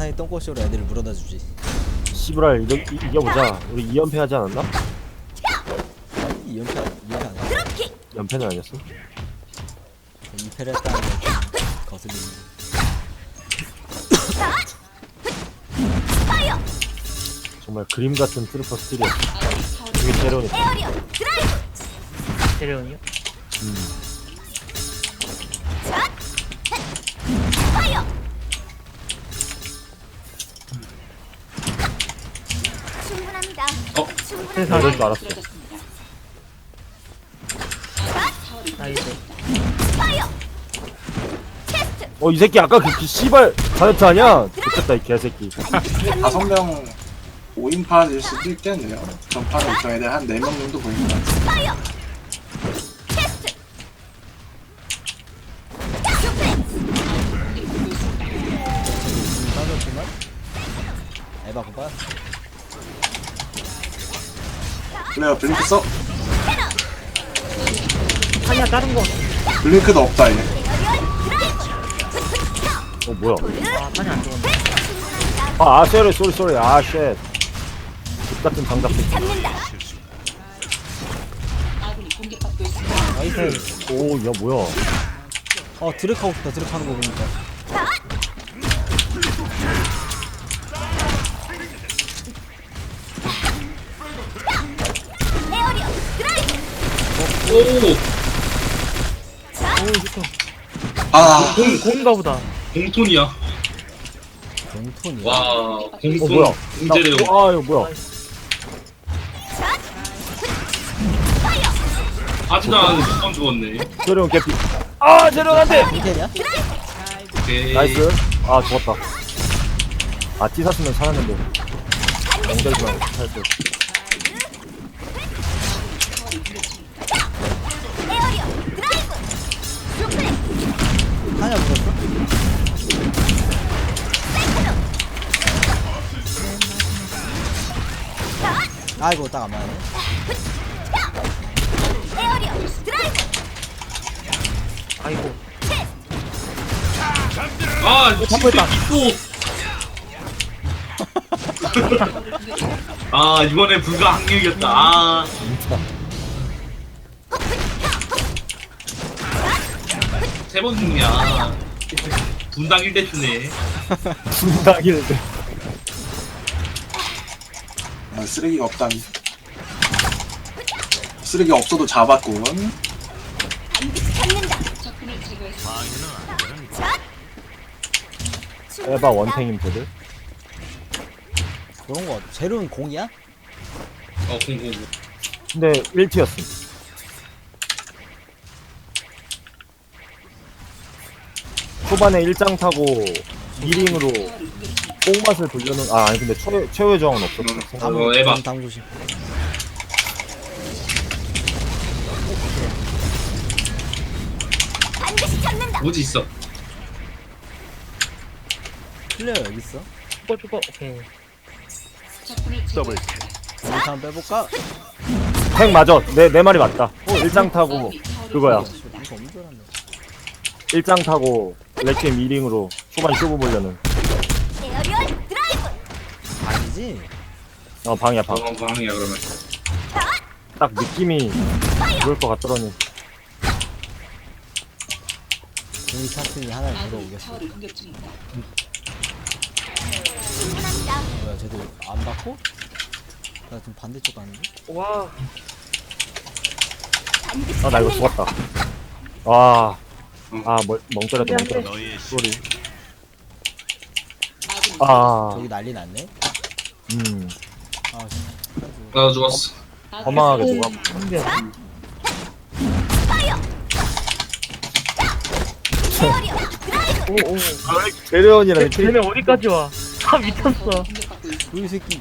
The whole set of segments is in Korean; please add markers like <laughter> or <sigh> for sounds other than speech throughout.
사나이 똥꼬쇼로 애들을 물어다 주지. 씨부랄 이겨, 이- 이겨보자 우리 2연패 하지 않았나? 아니 이 연패 이연패 안 해. 연패는 아니었어? 2패를 했다는 게 거슬리는. 정말 그림 같은 트루퍼 스틸이었어 이게 제로니 데려오니요? 충분합니다. 어? 충분합니다. 이럴 줄 알았어 나이스 어이 새끼 아까 그 씨발 다이어트 하냐? 좋겠다 이 개새끼 다섯 명 5인파일 수도 있겠네요. 전파는 애들 한 4명 정도 보이는 것 같아요. 플레이어 블링크 써? 하냐 다른 거. 블링크도 없다 얘. 어 뭐야 아 판이 안 좋은데. 아, 아 쏘리 쏘리 쏘리 아쉣 같은 장작 새끼 나이스. 오야 뭐야 어 드랙 하고 싶다 드랙 하는 거 보니까. 오! 아, 공, 공인가 보다. 공톤이야. 공톤이. 와, 어 공톤. 뭐야 공제래요. 나, 아 이거 뭐야 아지나는 두번 죽었네. 제로온 개피 아 제로온 안돼 공캐냐? 오케이. 나이스 아 죽었다 아 티사스면 살았는데 엉덩이만 살았 하냐 물었어? 아이고 딱 안 맞네. 아이고. 아, 진짜 이거. <laughs> 아, 이번에 불가 항력이었다. 아. 세번 중이야. 분당 1대 주네. 분당일데 아, 쓰레기가 없다니. 쓰레기 없어도 잡았군. 에바 원탱임 쟤들 그런 거. 제로는 공이야? 어, 공공. 근데 1티였음 초반에 1장 타고 2링으로 뽕맛을 돌려는 아 아니 근데 최, 최후의 저항은 없었어 다음 어, 에바. 다음, 다음 조심. 뭐지 있어? 플레이어 여기 있어. 죽어 죽어. 오케이. 우리 한번 빼볼까? 핵 맞아 내, 내 말이 맞다 1장 타고 그거야 이거 없는 줄 알았네. 1장 타고 레캠 2링으로 초반 쇼부 보려는 아니지? 어 방이야 방 어, 방이야 그러면. 딱 느낌이 그럴 것 같더라니 공이 찼으니 하나를 들어오겠어. 뭐야 쟤도 안 받고? 나 지금 반대쪽 가는데? 와. 아나 이거 죽었다 와 아멍 때렸다 멍 때렸다 쏘리 아 저기 난리 났네? 음, 아 씨. 나 죽었어. 허망하게 누가 한별. 오오. 재련이랑 쟤네 어디까지 와? <laughs> 아 미쳤어. 이 새끼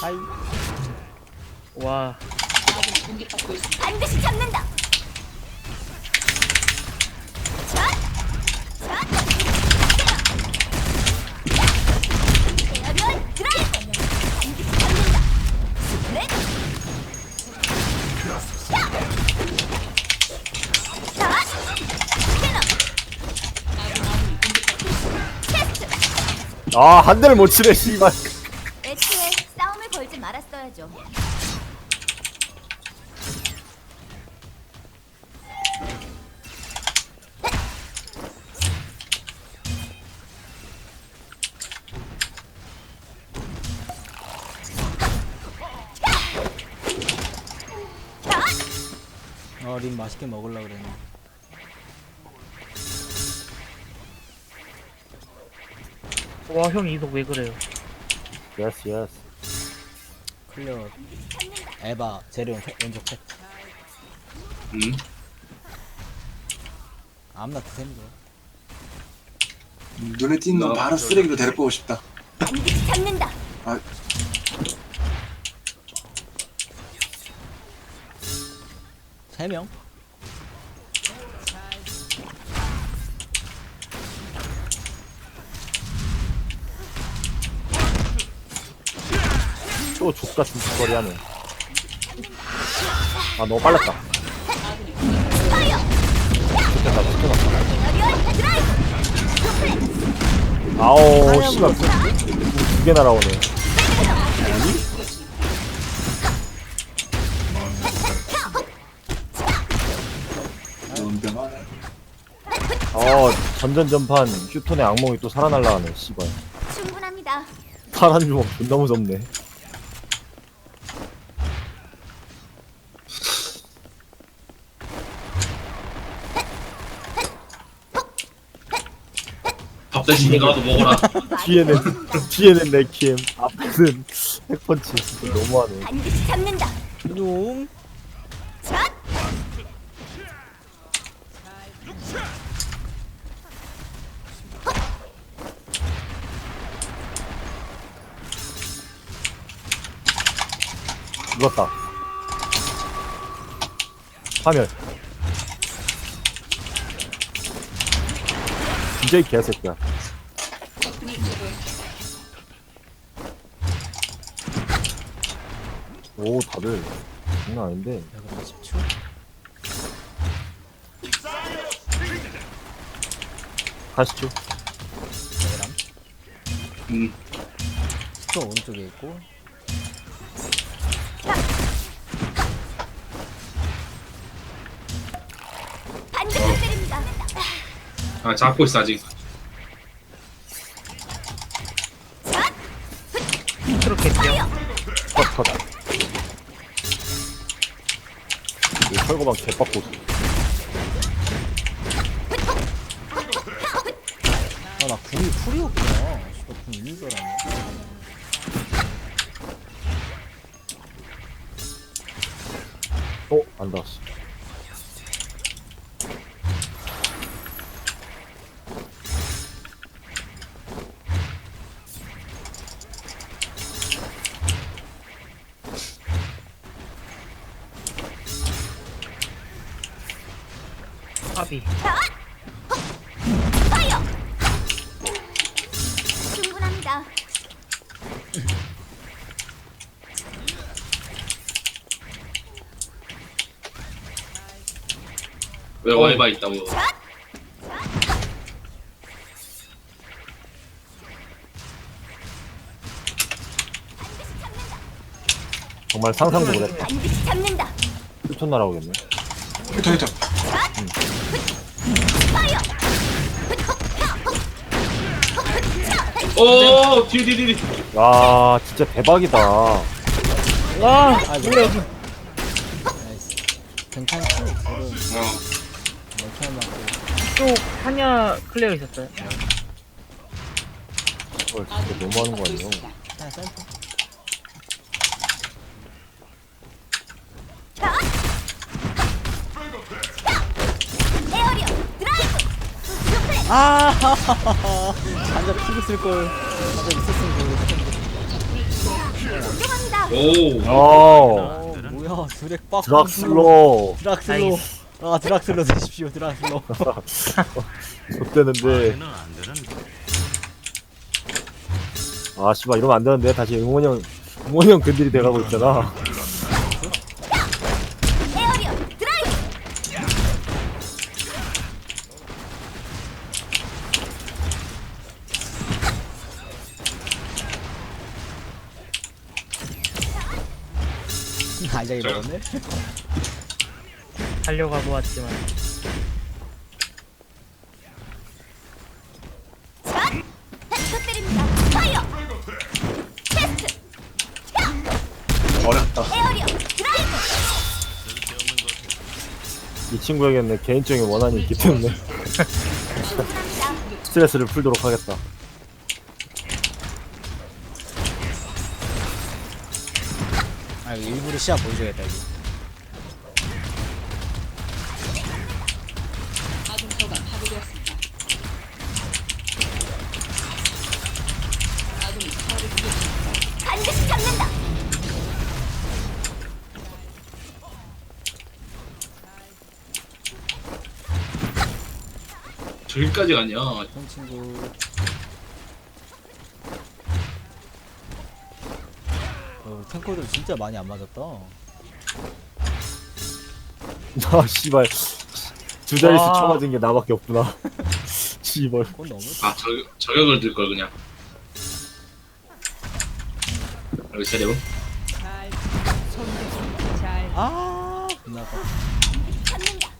하이 와. 반드시 잡는다. 에어리얼 드라이브. 반드시 잡는다. 스플릿. 자. 스캐너. 아, 한 대를 못 치네, 씨발. 애초에 싸움을 걸지 말았어야죠. 어, 린 맛있게 먹으려고 그랬네. 와, 형 이속 왜 그래요? 예스, 예스. 클리어. 에바, fe- 왼쪽 팩. 음. 아무나. 음, 눈에 띄는 놈 바로 쓰레기로 데리고 오고 싶다. 반드시 잡는다. 아, 세 명? 또 족같은 짓거리 하네. 아, 너무 빨랐다. 좋겠다, 좋겠다. 아오, 씨발. 두개 날아오네. 어, 전전전판 휴톤의 악몽이 또 살아날라하네, 씨발. 충분합니다. 파란 주먹 존나 무섭네. 이거라도 먹어라. <laughs> 뒤에는, 뒤에는 레키엠, 앞에는 핵펀치. 진짜 너무하네. 반드시 잡는다. 용. 샷. 죽었다. 화면. DJ 개새끼야. 오, 다들 장난 아닌데. 여기 10초. 가시죠. 여기랑. 음. 10초 오른쪽에 있고. 반드시 때립니다. 아 잡고 있어 아직. 이 철거방 개빡고. 아, 나 궁이 풀이었 파이어. 충분합니다. 왜 와이바 있다고? 정말 상상도 못했다. 반드시 잡는다. 휴톤 날아오겠네. 히터 히터. 파이어. 오 뒤에 뒤에 뒤에. 와, 진짜 대박이다. 와, 아, 몰래 여기. 나이스. 괜찮지? 저는 어. 이렇게 맞고. 쪽 하냐 클레어 있었어요. 이걸 진짜 너무하는 거 아니에요? 에어리얼 드라이브. 슈 <laughs> 아, 반자 피고 쓸걸. 반자 있었으면. 오. 어, 어, 뭐야, 드랙 빡. 드락슬로. 드락슬로. 아, 드락슬로 되십시오, 드락슬로. <laughs> 좆되는데. 아, 씨발, 이러면 안 되는데. 다시 응원이 형, 응원이 형 근딜이 돼가고 있잖아. 에어리얼 드라이브. 알약이 먹었네. <laughs> 왔지만. 때립니다. 파이어. 테스트. 어렵다. 에어리어. 드라이브. 이 친구에게는 개인적인 원한이 있기 때문에 충분합니다. <laughs> 스트레스를 풀도록 하겠다. 아 이거 일부러 시야 보여줘야겠다 이거. 반드시 잡는다. 저기까지 가냐? 형 친구. 어, 탱커들 진짜 많이 안 맞았다. 아 씨발 두 자릿수 와. 쳐맞은 게 나밖에 없구나. <laughs> 씨발. 그건 너무. 아 저, 저격을 들 걸 그냥. 여기 세레브. 아, 아까. 잡는다.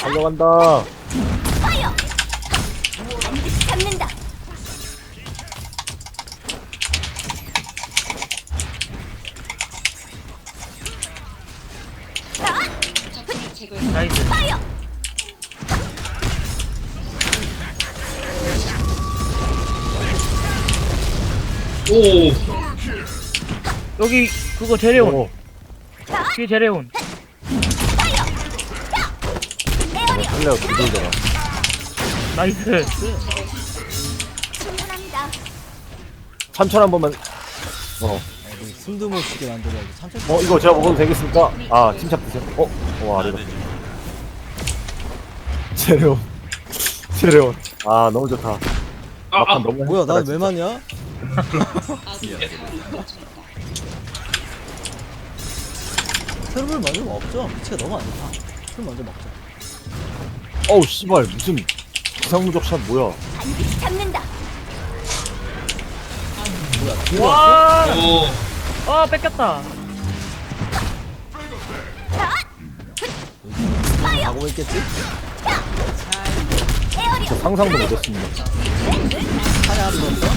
달려간다. 파이어. 반드시 잡는다. 나이스. 파이어. 오. 여기 그거 제레온. 오, 뒤에 제레온. 에어리어. 살려 두들더라. 나이스. 충분합니다. 참철 한 번만. 어, 숨도 못 쉬게 만들어야지. 어 이거 제가 먹어도 되겠습니까? 아 침착 드세요. 어, 와 아래다. 제레온. 제레온. 아 너무 좋다. 아, 막판 아. 너무 뭐야, 나 왜. 맞냐? 트럼을 먼저 먹죠. 피치가 너무 안 좋다. 트럼 먼저 먹자. 어우 씨발 무슨 기상무적 샷 뭐야? 반드시 잡는다. 뭐야, 뒤로 왔어? 와. 오. 아 뺏겼다. 가고 있겠지? 에어리어. 상상도 못했습니다. 하나 한번 더.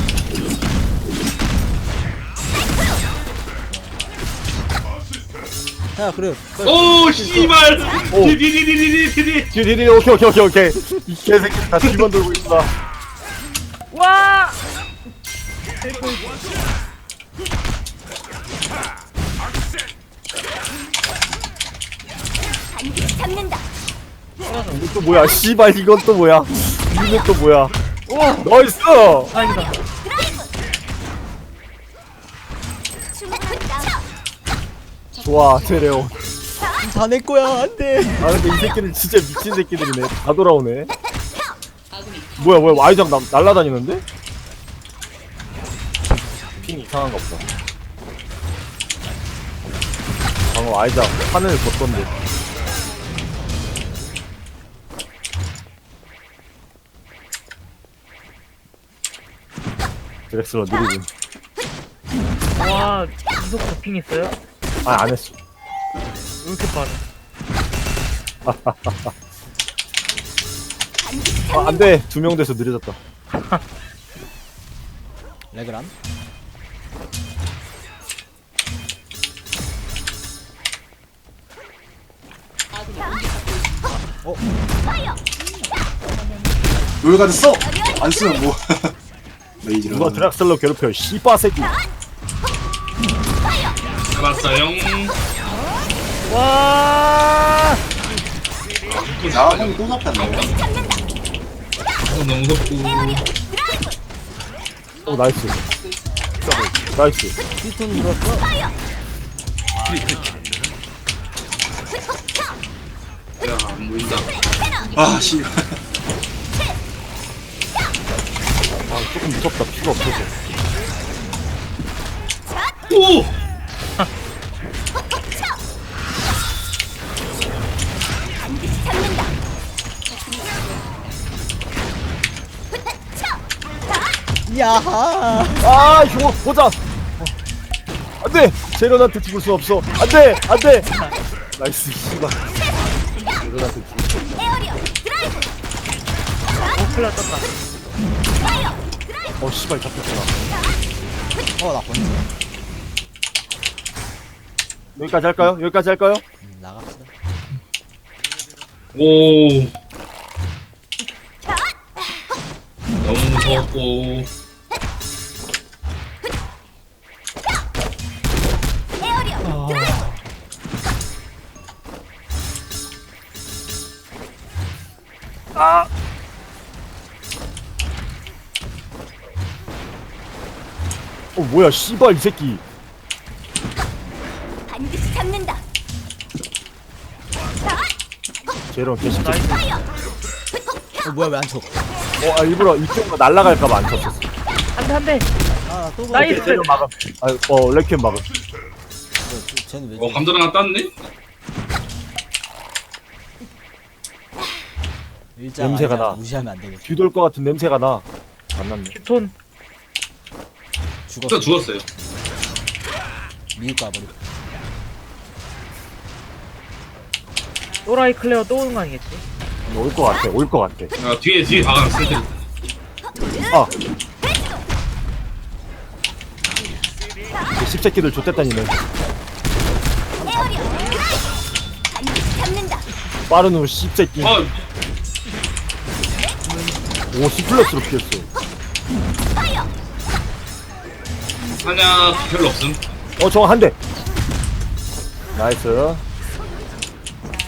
야, 그래. 빨리. 오 씨발. 오. 디디디디디디디. 디디디 오케이 오케이 오케이 오케이. 이 개새끼 다 뒤만 돌고 있다. 와. 반드시 잡는다. 이거 또 뭐야? 씨발 이건 또 뭐야? 이건 또 뭐야? 나이스! 다행이다. 좋아 제레온. 다 내 거야, 안 돼. 아 근데 이 새끼는 진짜 미친 새끼들이네. 다 돌아오네. 뭐야 뭐야 와이장 나, 날라다니는데? 핑 이상한가 보다. 방금 아이장 하늘 걷던데. 드렉슬러 느리군. 와 이속 도핑 있어요? 아 안 했어. 왜 이렇게 빠르? 아 안 돼 두 명 돼서 느려졌다. <laughs> 레그람. 롤 써. 안 쓰면 뭐. <laughs> 레이지로. 누가 드렉슬러 괴롭혀 씨바 새끼. 잡았어요. 와. 아, 형이 또 잡혔네. 잡는다. 너무. 드라이브. 오 나이스. 나이스. 피톤 물었어. 야, 안 보인다. 아, 씨. 조금 무섭다 피가 없어서. 오! 반드시 잡는다. 야하. 아 이거 보자. 어. 안돼 제로한테 죽을 수 없어 안돼 안돼 나이스 씨발 제로한테 죽을 수 없어 에어리어 드라이브 어 큰일 났다 어 씨발 잡혔잖아 어나 건져 여기까지 할까요? 여기까지 할까요? 음, 나갑시다 오. 너무 무서웠고. 어 뭐야 씨발 이 새끼. 반드시 잡는다. 제로 개새끼 나이스. 파이어. 어 뭐야 왜 안 쳐? 어 아, 일부러 이쪽으로 날아갈까봐 안 쳤었어. 한대 한대. 아또 뭐 나이스. 제로 막음 아어 레퀴엠 막음 쟤는 왜 어, 저래? 감자 하나 땄네? 일장 냄새가 나. 무시하면 안 되겠어 뒤돌 것 같은 냄새가 나안 났네. 톤 죽었어 진짜 죽었어요. 미국 가버리 또라이 클레어 또 오는 거 아니겠지? 올 것 같아 올 것 같아. 야, 뒤에, 뒤에 박아놨어. 아. 이 씹새끼들 좆됐다니네. 빠른 후 씹새끼 아, 오 스플래스로 피했어 사냐, 별로 없음. 어 저거 한 대. 나이스.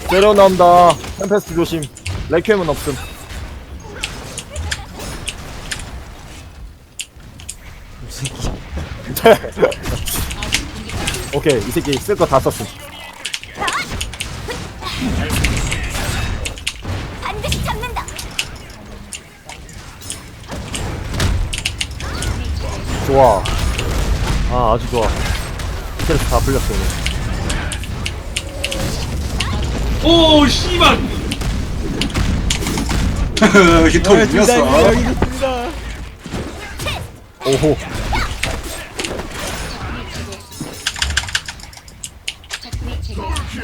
제로 나온다. 템페스트 조심. 레퀴엠은 없음. 이 <laughs> 새끼 오케이 이 새끼 쓸 거 다 썼음. 반드시 잡는다. 좋아 아 아주 좋아. 스트레스 다 풀렸어 오늘 오, 씨발! 히토리 아, 이겼어. 있습니다. 오호.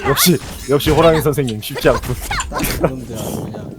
역시 역시 호랑이 선생님 쉽지 않군. 아주 그냥